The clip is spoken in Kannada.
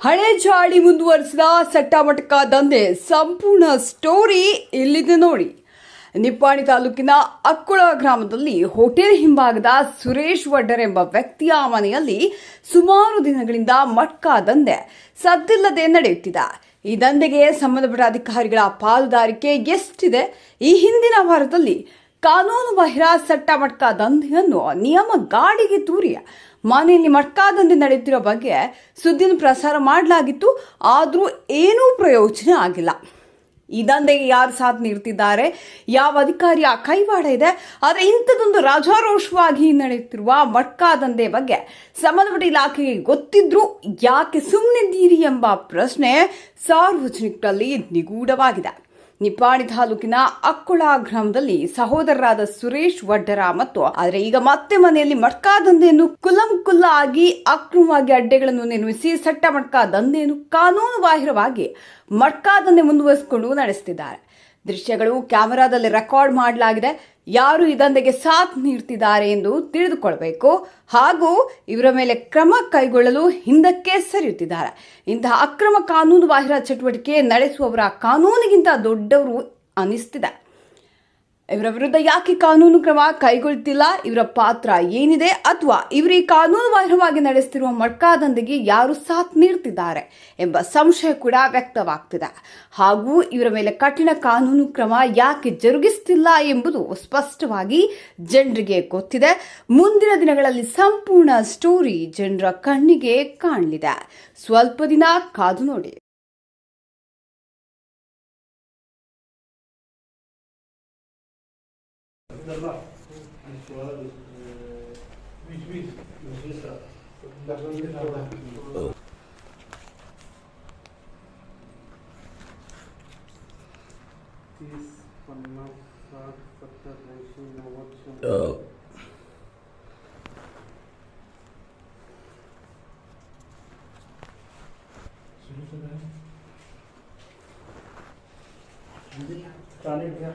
ಹಳೆ ಚಾಳಿ ಮುಂದುವರಿಸಿದ ಸಟ್ಟಮಟಕ ದಂಧೆ ಸಂಪೂರ್ಣ ಸ್ಟೋರಿ ಇಲ್ಲಿದೆ ನೋಡಿ. ನಿಪ್ಪಾಣಿ ತಾಲೂಕಿನ ಅಕ್ಕುಳ ಗ್ರಾಮದಲ್ಲಿ ಹೋಟೆಲ್ ಹಿಂಭಾಗದ ಸುರೇಶ್ ವಡ್ಡರ್ ಎಂಬ ವ್ಯಕ್ತಿಯ ಮನೆಯಲ್ಲಿ ಸುಮಾರು ದಿನಗಳಿಂದ ಮಟ್ಕಾ ದಂಧೆ ಸದ್ದಿಲ್ಲದೆ ನಡೆಯುತ್ತಿದೆ. ಈ ದಂಧೆಗೆ ಸಂಬಂಧಪಟ್ಟ ಅಧಿಕಾರಿಗಳ ಪಾಲುದಾರಿಕೆ ಎಷ್ಟಿದೆ? ಈ ಹಿಂದಿನ ವಾರದಲ್ಲಿ ಕಾನೂನು ಬಾಹಿರ ಸಟ್ಟ ಮಟ್ಕಾ ದಂಧೆಯನ್ನು ನಿಯಮ ಗಾಡಿಗೆ ತೂರಿಯ ಮನೆಯಲ್ಲಿ ಮಟ್ಕಾ ದಂಧೆ ನಡೆಯುತ್ತಿರೋ ಬಗ್ಗೆ ಸುದ್ದಿನ ಪ್ರಸಾರ ಮಾಡಲಾಗಿತ್ತು. ಆದರೂ ಏನೂ ಪ್ರಯೋಜನ ಆಗಿಲ್ಲ. ಈ ದಂಧೆಗೆ ಯಾರು ಸಾಥ್ ನೀಡ್ತಿದ್ದಾರೆ? ಯಾವ ಅಧಿಕಾರಿಯ ಕೈವಾಡ ಇದೆ? ಆದರೆ ಇಂಥದ್ದೊಂದು ರಾಜಾರೋಷವಾಗಿ ನಡೆಯುತ್ತಿರುವ ಮಟ್ಕಾ ದಂಧೆ ಬಗ್ಗೆ ಸಂಬಂಧಪಟ್ಟ ಇಲಾಖೆಗೆ ಗೊತ್ತಿದ್ರೂ ಯಾಕೆ ಸುಮ್ಮನಿದ್ದೀರಿ ಎಂಬ ಪ್ರಶ್ನೆ ಸಾರ್ವಜನಿಕರಲ್ಲಿ ನಿಗೂಢವಾಗಿದೆ. ನಿಪ್ಪಾಣಿ ತಾಲೂಕಿನ ಅಕ್ಕುಳ ಗ್ರಾಮದಲ್ಲಿ ಸಹೋದರರಾದ ಸುರೇಶ್ ವಡ್ಡರ ಮತ್ತು ಆದರೆ ಈಗ ಮತ್ತೆ ಮನೆಯಲ್ಲಿ ಮಟ್ಕಾ ದಂಧೆಯನ್ನು ಕುಲಂ ಕುಲ್ಲ ಆಗಿ ಅಕ್ರಮವಾಗಿ ಅಡ್ಡೆಗಳನ್ನು ನಿರ್ಮಿಸಿ ಸಟ್ಟ ಮಟ್ಕಾ ದಂಧೆಯನ್ನು ಕಾನೂನು ಬಾಹಿರವಾಗಿ ಮಟ್ಕಾ ದಂಧೆ ಮುಂದುವರಿಸಿಕೊಂಡು ನಡೆಸುತ್ತಿದ್ದಾರೆ. ದೃಶ್ಯಗಳು ಕ್ಯಾಮೆರಾದಲ್ಲಿ ರೆಕಾರ್ಡ್ ಮಾಡಲಾಗಿದೆ. ಯಾರು ಇದೊಂದಿಗೆ ಸಾಥ್ ನೀಡ್ತಿದ್ದಾರೆ ಎಂದು ತಿಳಿದುಕೊಳ್ಬೇಕು. ಹಾಗೂ ಇವರ ಮೇಲೆ ಕ್ರಮ ಕೈಗೊಳ್ಳಲು ಹಿಂದಕ್ಕೆ ಸರಿಯುತ್ತಿದ್ದಾರೆ. ಇಂತಹ ಅಕ್ರಮ ಕಾನೂನು ಬಾಹಿರ ಚಟುವಟಿಕೆ ನಡೆಸುವವರ ಕಾನೂನಿಗಿಂತ ದೊಡ್ಡವರು ಅನಿಸ್ತಿದೆ. ಇವರ ವಿರುದ್ಧ ಯಾಕೆ ಕಾನೂನು ಕ್ರಮ ಕೈಗೊಳ್ತಿಲ್ಲ? ಇವರ ಪಾತ್ರ ಏನಿದೆ? ಅಥವಾ ಇವರು ಈ ಕಾನೂನು ಬಾಹಿರವಾಗಿ ನಡೆಸುತ್ತಿರುವ ಮಡ್ಕಾದಂದಿಗೆ ಯಾರು ಸಾಥ್ ನೀಡ್ತಿದ್ದಾರೆ ಎಂಬ ಸಂಶಯ ಕೂಡ ವ್ಯಕ್ತವಾಗ್ತಿದೆ. ಹಾಗೂ ಇವರ ಮೇಲೆ ಕಠಿಣ ಕಾನೂನು ಕ್ರಮ ಯಾಕೆ ಜರುಗಿಸ್ತಿಲ್ಲ ಎಂಬುದು ಸ್ಪಷ್ಟವಾಗಿ ಜನರಿಗೆ ಗೊತ್ತಿದೆ. ಮುಂದಿನ ದಿನಗಳಲ್ಲಿ ಸಂಪೂರ್ಣ ಸ್ಟೋರಿ ಜನರ ಕಣ್ಣಿಗೆ ಕಾಣಲಿದೆ. ಸ್ವಲ್ಪ ದಿನ ಕಾದು ನೋಡಿ. धरला आणि सोळा वीस वीस वीस वीस तीस पन्नास साठ सत्तर ऐंशी नव्वद शंभर चालेल घ्या